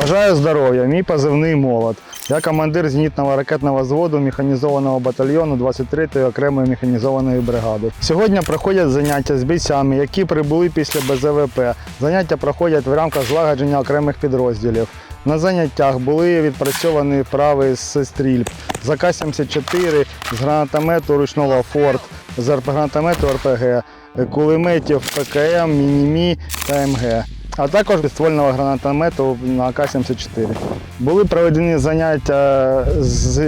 Бажаю здоров'я, мій позивний молот. Я командир зенітного ракетного взводу механізованого батальйону 23-ї окремої механізованої бригади. Сьогодні проходять заняття з бійцями, які прибули після БЗВП. Заняття проходять в рамках злагодження окремих підрозділів. На заняттях були відпрацьовані вправи з стрільб, з АК-74, з гранатомету ручного Форт, з гранатомету РПГ, кулеметів ПКМ, Мінімі та МГ а також від ствольного гранатомету на АК-74. Були проведені заняття з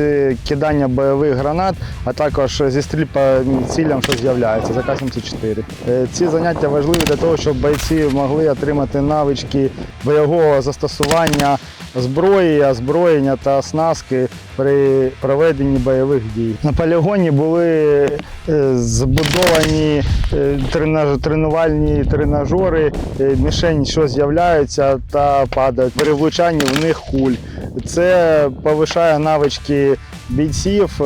кидання бойових гранат, а також зі стрільба цілям, що з'являється з АК-74. Е, Ці заняття важливі для того, щоб бойці могли отримати навички бойового застосування зброї, озброєння та оснастки при проведенні бойових дій. На полігоні були е, збудовані е, тренувальні тренажери, е, мішень, що з'являються та падають при влучанні в них куль. Це повишає навички бійців.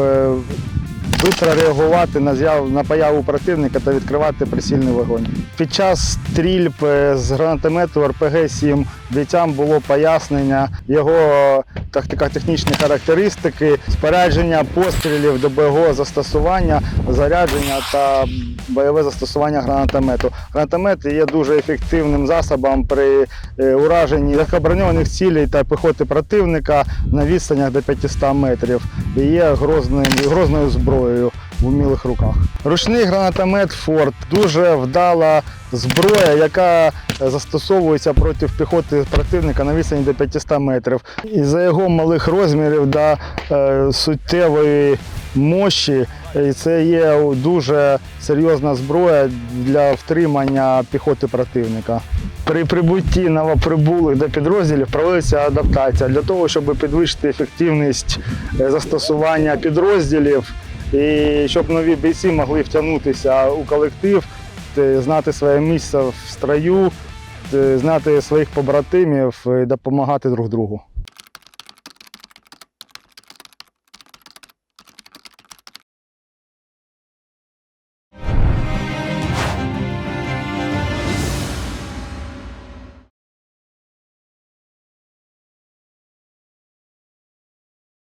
Е, Швидко реагувати на з'яв на появу противника та відкривати прицільний вогонь. Під час стрільб е, з гранатомету РПГ-7 бійцям було пояснення його тактико-технічні характеристики, спорядження пострілів до БГО застосування, зарядження та бойове застосування гранатомету. Гранатомет є дуже ефективним засобом при е, ураженні легкоброньованих цілей та піхоти противника на відстанях до 500 метрів і є грозною зброєю умілих руках. Ручний гранатомет Форд дуже вдала зброя, яка застосовується проти піхоти противника на відстані до 500 метрів. І за його малих розмірів до е, суттєвої мощі і це є дуже серйозна зброя для втримання піхоти противника. При прибутті новоприбулих до підрозділів проводиться адаптація для того, щоб підвищити ефективність е, застосування підрозділів і щоб нові бійці могли втягнутися у колектив, е, знати своє місце в строю, е, знати своїх побратимів і допомагати друг другу.